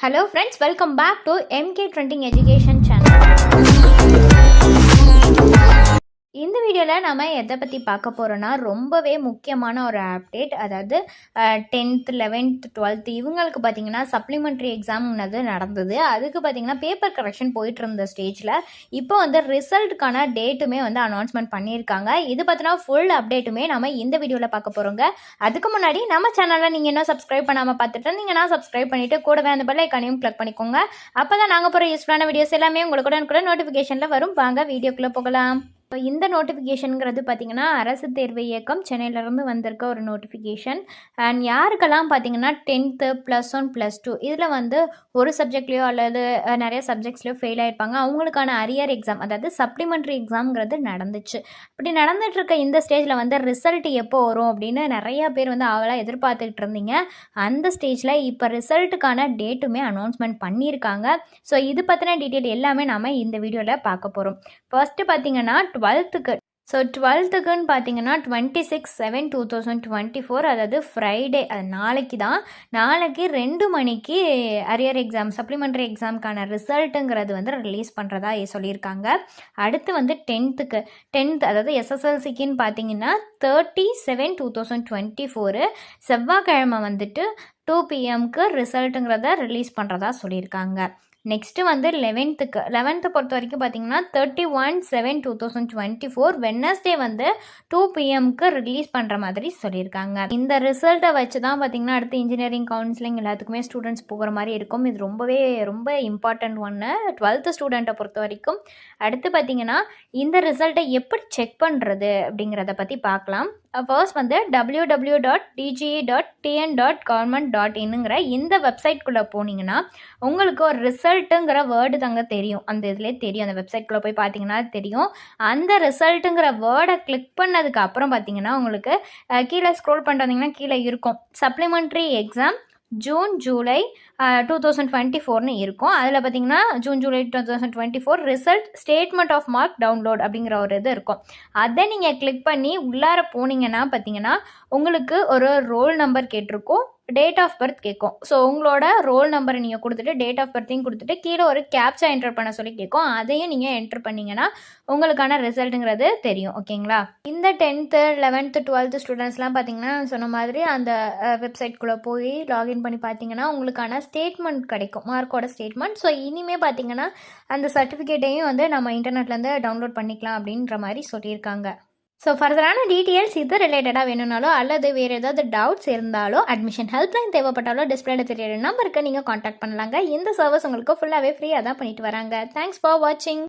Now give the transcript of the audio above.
Hello friends, welcome back to MK Trending Education channel. வீடியோவில் நம்ம எதை பற்றி பார்க்க போகிறோன்னா ரொம்பவே முக்கியமான ஒரு அப்டேட் அதாவது டென்த் லெவன்த் டுவெல்த் இவங்களுக்கு பார்த்தீங்கன்னா சப்ளிமெண்ட்ரி எக்ஸாம் நடந்தது. அதுக்கு பார்த்தீங்கன்னா பேப்பர் கரெக்ஷன் போயிட்டு இருந்த ஸ்டேஜில் இப்போ வந்து ரிசல்ட்டுக்கான டேட்டுமே வந்து அனௌன்ஸ்மெண்ட் பண்ணியிருக்காங்க. இது பார்த்தினா ஃபுல் அப்டேட்டுமே நம்ம இந்த வீடியோவில் பார்க்க போகிறோங்க அதுக்கு முன்னாடி நம்ம சேனலில் நீங்கள் என்ன சப்ஸ்கிரைப் பண்ணாமல் பார்த்துட்டு இருந்தீங்கன்னா சப்ஸ்கிரைப் பண்ணிவிட்டு கூடவே அந்த பெல் ஐக்கானையும் கிளிக் பண்ணிக்கோங்க. அப்போ தான் நாங்கள் போகிற யூஸ்ஃபுல்லான வீடியோஸ் எல்லாமே உங்களுக்கு கூட நோட்டிஃபிகேஷனில் வரும். வாங்க வீடியோக்குள்ளே போகலாம். இப்போ இந்த நோட்டிஃபிகேஷனுங்கிறது பார்த்தீங்கன்னா அரசு தேர்வு இயக்கம் சென்னையிலேருந்து வந்திருக்க ஒரு நோட்டிஃபிகேஷன் அண்ட் யாருக்கெல்லாம் பார்த்தீங்கன்னா tenth plus one plus two இதில் வந்து ஒரு சப்ஜெக்ட்லேயோ அல்லது நிறைய சப்ஜெக்ட்ஸ்லையோ ஃபெயில் ஆகிருப்பாங்க அவங்களுக்கான அரியர் எக்ஸாம் அதாவது சப்ளிமெண்ட்ரி எக்ஸாம்ங்கிறது நடந்துச்சு. அப்படி நடந்துகிட்ருக்க இந்த ஸ்டேஜில் வந்து ரிசல்ட் எப்போ வரும் அப்படின்னு நிறைய பேர் வந்து அவளாக எதிர்பார்த்துக்கிட்டு இருந்தீங்க. அந்த ஸ்டேஜில் இப்போ ரிசல்ட்டுக்கான டேட்டுமே அனௌன்ஸ்மெண்ட் பண்ணியிருக்காங்க. ஸோ இது பற்றின டீட்டெயில் எல்லாமே நாம் இந்த வீடியோவில் பார்க்க போகிறோம் ஃபர்ஸ்ட்டு பார்த்தீங்கன்னா டுவெல்த்துக்கு. ஸோ டுவெல்த்துக்குன்னு பார்த்தீங்கன்னா twenty six seven two thousand twenty four அதாவது ஃப்ரைடே அது நாளைக்கு தான் நாளைக்கு ரெண்டு மணிக்கு அரியர் எக்ஸாம் சப்ளிமெண்ட்ரி எக்ஸாமுக்கான ரிசல்ட்டுங்கிறது வந்து ரிலீஸ் பண்ணுறதா சொல்லியிருக்காங்க. அடுத்து வந்து டென்த்துக்கு டென்த் அதாவது எஸ்எஸ்எல்சிக்குன்னு பார்த்தீங்கன்னா thirty seven two thousand twenty four செவ்வாய்க்கிழமை வந்துட்டு டூ பிஎம்க்கு ரிசல்ட்டுங்கிறத ரிலீஸ் பண்ணுறதா சொல்லியிருக்காங்க. நெக்ஸ்ட்டு வந்து லெவன்த்துக்கு லெவன்த்து பொறுத்த வரைக்கும் பார்த்தீங்கன்னா thirty one seven two thousand twenty four Wednesday வந்து டூ பிஎம்க்கு ரிலீஸ் பண்ணுற மாதிரி சொல்லியிருக்காங்க. இந்த ரிசல்ட்டை வச்சு தான் பார்த்தீங்கன்னா அடுத்து இன்ஜினியரிங் கவுன்சிலிங் எல்லாத்துக்குமே ஸ்டூடெண்ட்ஸ் போகிற மாதிரி இருக்கும். இது ரொம்பவே ரொம்ப இம்பார்ட்டண்ட் ஒன்று டுவெல்த்து ஸ்டூடெண்ட்டை பொறுத்த வரைக்கும் அடுத்து பார்த்தீங்கன்னா இந்த ரிசல்ட்டை எப்படி செக் பண்ணுறது அப்படிங்கிறத பற்றி பார்க்கலாம் ஃபர்ஸ்ட் வந்து W W dot DGE dot TN dot government dot இன்னுங்கிற இந்த வெப்சைட்குள்ளே போனீங்கன்னா உங்களுக்கு ஒரு ரிசல்ட்டுங்கிற வேர்டு தாங்க தெரியும். அந்த இதிலே தெரியும். அந்த வெப்சைட்குள்ளே போய் பார்த்தீங்கன்னா தெரியும். அந்த ரிசல்ட்டுங்கிற வேர்டை கிளிக் பண்ணதுக்கு அப்புறம் பார்த்தீங்கன்னா உங்களுக்கு கீழே ஸ்க்ரோல் பண்ணுறீங்கன்னா கீழே இருக்கும். Supplementary exam June July two thousand twenty ஃபோர்னு இருக்கும். அதில் பார்த்தீங்கன்னா June July two thousand twenty four result statement of mark download அப்படிங்கிற ஒரு இது இருக்கும். அதை நீங்கள் கிளிக் பண்ணி உள்ளார போனீங்கன்னா பார்த்தீங்கன்னா உங்களுக்கு ஒரு ரோல் நம்பர் கேட்டிருக்கும். டேட் ஆஃப் பர்த் கேட்கும் ஸோ உங்களோட ரோல் நம்பரை நீங்கள் கொடுத்துட்டு டேட் ஆஃப் பர்த்தையும் கொடுத்துட்டு கீழே ஒரு கேப்சா என்டர் பண்ண சொல்லி கேட்கும் அதையும் நீங்கள் என்டர் பண்ணீங்கன்னா உங்களுக்கான ரிசல்ட்டுங்கிறது தெரியும். ஓகேங்களா இந்த டென்த்து லெவன்த்து டுவெல்த்து ஸ்டூடெண்ட்ஸ்லாம் பார்த்தீங்கன்னா சொன்ன மாதிரி அந்த வெப்சைட்குள்ளே போய் லாகின் பண்ணி பார்த்தீங்கன்னா உங்களுக்கான ஸ்டேட்மெண்ட் கிடைக்கும். மார்க்கோட ஸ்டேட்மெண்ட் ஸோ இனிமேல் பார்த்தீங்கன்னா அந்த சர்டிஃபிகேட்டையும் வந்து நம்ம இன்டர்நெட்லேருந்து டவுன்லோட் பண்ணிக்கலாம் அப்படின்ற மாதிரி சொல்லியிருக்காங்க. ஸோ ஃபர்தரான டீட்டெயில்ஸ் இது ரிலேட்டடாக வேணும்னாலோ அல்லது வேறு ஏதாவது டவுட்ஸ் இருந்தாலோ அட்மிஷன் ஹெல்ப்லைன் தேவைப்பட்டாலோ டிஸ்பிளேல தெரியுற நம்பருக்கு நீங்கள் காண்டாக்ட் பண்ணலாங்க. இந்த சர்வீஸ் உங்களுக்கு ஃபுல்லாகவே ஃப்ரீயாக தான் பண்ணிட்டு வராங்க. தேங்க்ஸ் ஃபார் வாட்சிங்